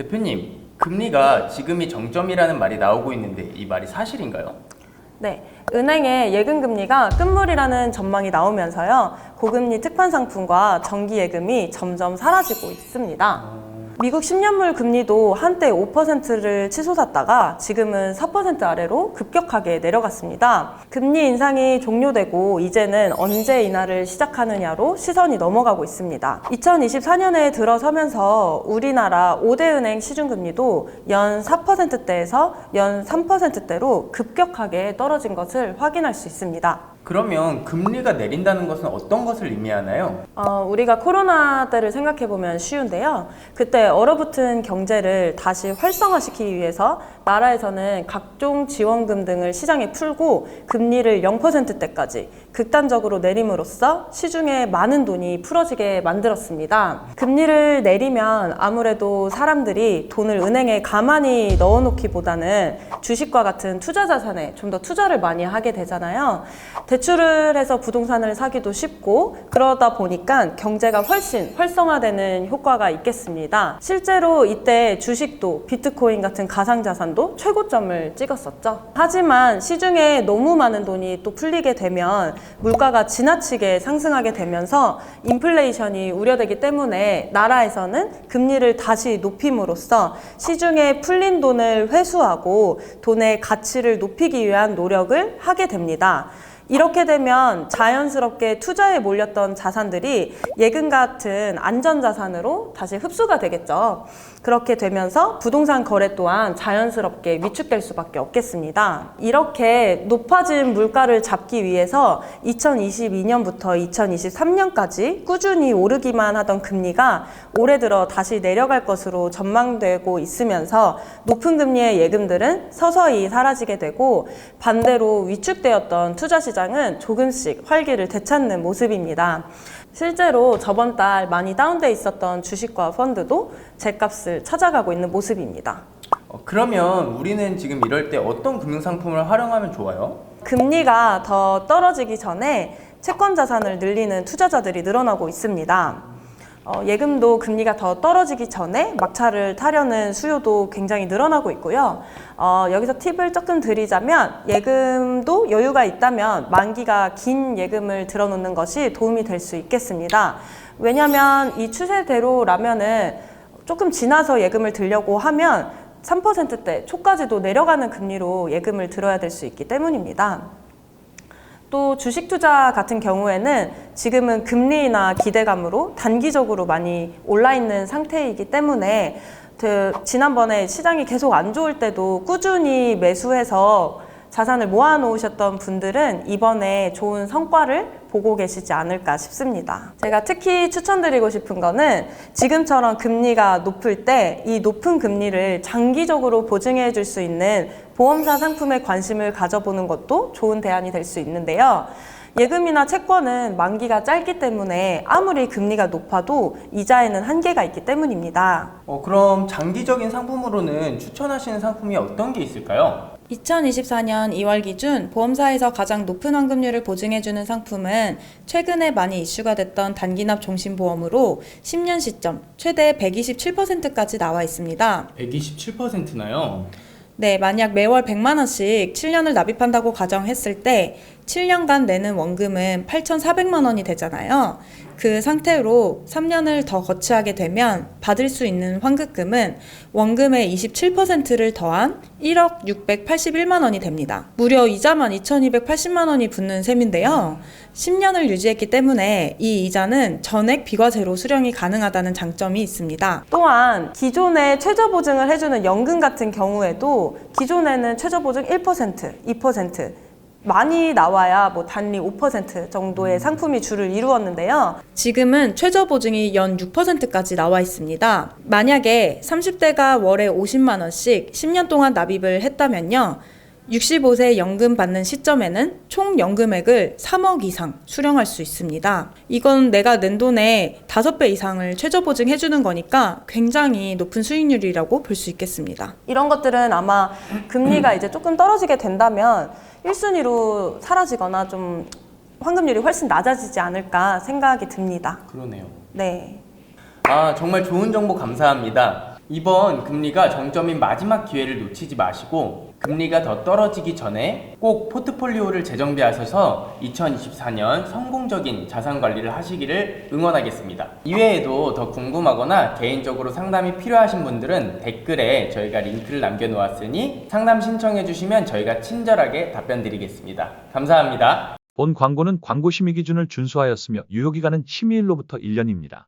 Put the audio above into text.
대표님, 금리가 지금이 정점이라는 말이 나오고 있는데 이 말이 사실인가요? 네, 은행의 예금 금리가 끝물이라는 전망이 나오면서요. 고금리 특판 상품과 정기 예금이 점점 사라지고 있습니다. 미국 10년물 금리도 한때 5%를 치솟았다가 지금은 4% 아래로 급격하게 내려갔습니다. 금리 인상이 종료되고 이제는 언제 인하를 시작하느냐로 시선이 넘어가고 있습니다. 2024년에 들어서면서 우리나라 5대 은행 시중금리도 연 4%대에서 연 3%대로 급격하게 떨어진 것을 확인할 수 있습니다. 그러면 금리가 내린다는 것은 어떤 것을 의미하나요? 어, 우리가 코로나 때를 생각해 보면 쉬운데요. 그때 얼어붙은 경제를 다시 활성화시키기 위해서 나라에서는 각종 지원금 등을 시장에 풀고 금리를 0%대까지 극단적으로 내림으로써 시중에 많은 돈이 풀어지게 만들었습니다. 금리를 내리면 아무래도 사람들이 돈을 은행에 가만히 넣어놓기보다는 주식과 같은 투자 자산에 좀 더 투자를 많이 하게 되잖아요. 대출을 해서 부동산을 사기도 쉽고 그러다 보니까 경제가 훨씬 활성화되는 효과가 있겠습니다. 실제로 이때 주식도 비트코인 같은 가상 자산도 최고점을 찍었었죠. 하지만 시중에 너무 많은 돈이 또 풀리게 되면 물가가 지나치게 상승하게 되면서 인플레이션이 우려되기 때문에 나라에서는 금리를 다시 높임으로써 시중에 풀린 돈을 회수하고 돈의 가치를 높이기 위한 노력을 하게 됩니다. 이렇게 되면 자연스럽게 투자에 몰렸던 자산들이 예금 같은 안전자산으로 다시 흡수가 되겠죠. 그렇게 되면서 부동산 거래 또한 자연스럽게 위축될 수밖에 없겠습니다. 이렇게 높아진 물가를 잡기 위해서 2022년부터 2023년까지 꾸준히 오르기만 하던 금리가 올해 들어 다시 내려갈 것으로 전망되고 있으면서 높은 금리의 예금들은 서서히 사라지게 되고 반대로 위축되었던 투자 시장 은 조금씩 활기를 되찾는 모습입니다. 실제로 저번 달 많이 다운돼 있었던 주식과 펀드도 제값을 찾아가고 있는 모습입니다. 어, 그러면 우리는 지금 이럴 때 어떤 금융상품을 활용하면 좋아요? 금리가 더 떨어지기 전에 채권 자산을 늘리는 투자자들이 늘어나고 있습니다. 어, 예금도 금리가 더 떨어지기 전에 막차를 타려는 수요도 굉장히 늘어나고 있고요. 어, 여기서 팁을 조금 드리자면 예금도 여유가 있다면 만기가 긴 예금을 들어놓는 것이 도움이 될 수 있겠습니다. 왜냐하면 이 추세대로라면은 조금 지나서 예금을 들려고 하면 3%대 초까지도 내려가는 금리로 예금을 들어야 될 수 있기 때문입니다. 또 주식 투자 같은 경우에는 지금은 금리나 기대감으로 단기적으로 많이 올라 있는 상태이기 때문에 그 지난번에 시장이 계속 안 좋을 때도 꾸준히 매수해서 자산을 모아 놓으셨던 분들은 이번에 좋은 성과를 보고 계시지 않을까 싶습니다. 제가 특히 추천드리고 싶은 거는 지금처럼 금리가 높을 때 이 높은 금리를 장기적으로 보증해 줄 수 있는 보험사 상품에 관심을 가져보는 것도 좋은 대안이 될 수 있는데요. 예금이나 채권은 만기가 짧기 때문에 아무리 금리가 높아도 이자에는 한계가 있기 때문입니다. 어, 그럼 장기적인 상품으로는 추천하시는 상품이 어떤 게 있을까요? 2024년 2월 기준 보험사에서 가장 높은 환급률을 보증해주는 상품은 최근에 많이 이슈가 됐던 단기납 종신보험으로 10년 시점 최대 127%까지 나와 있습니다. 127%나요. 네, 만약 매월 100만 원씩 7년을 납입한다고 가정했을 때 7년간 내는 원금은 8,400만 원이 되잖아요. 그 상태로 3년을 더 거치하게 되면 받을 수 있는 환급금은 원금의 27%를 더한 1억 681만 원이 됩니다. 무려 이자만 2,280만 원이 붙는 셈인데요. 10년을 유지했기 때문에 이 이자는 전액 비과세로 수령이 가능하다는 장점이 있습니다. 또한 기존에 최저 보증을 해주는 연금 같은 경우에도 기존에는 최저 보증 1%, 2% 많이 나와야 뭐 단리 5% 정도의 상품이 주를 이루었는데요. 지금은 최저 보증이 연 6%까지 나와 있습니다. 만약에 30대가 월에 50만 원씩 10년 동안 납입을 했다면요. 65세 연금 받는 시점에는 총 연금액을 3억 이상 수령할 수 있습니다. 이건 내가 낸 돈의 5배 이상을 최저 보증해주는 거니까 굉장히 높은 수익률이라고 볼 수 있겠습니다. 이런 것들은 아마 금리가 이제 조금 떨어지게 된다면 1순위로 사라지거나 좀 환급률이 훨씬 낮아지지 않을까 생각이 듭니다. 그러네요. 네. 아, 정말 좋은 정보 감사합니다. 이번 금리가 정점인 마지막 기회를 놓치지 마시고 금리가 더 떨어지기 전에 꼭 포트폴리오를 재정비하셔서 2024년 성공적인 자산 관리를 하시기를 응원하겠습니다. 이외에도 더 궁금하거나 개인적으로 상담이 필요하신 분들은 댓글에 저희가 링크를 남겨놓았으니 상담 신청해 주시면 저희가 친절하게 답변 드리겠습니다. 감사합니다. 본 광고는 광고 심의 기준을 준수하였으며 유효기간은 심의일로부터 1년입니다.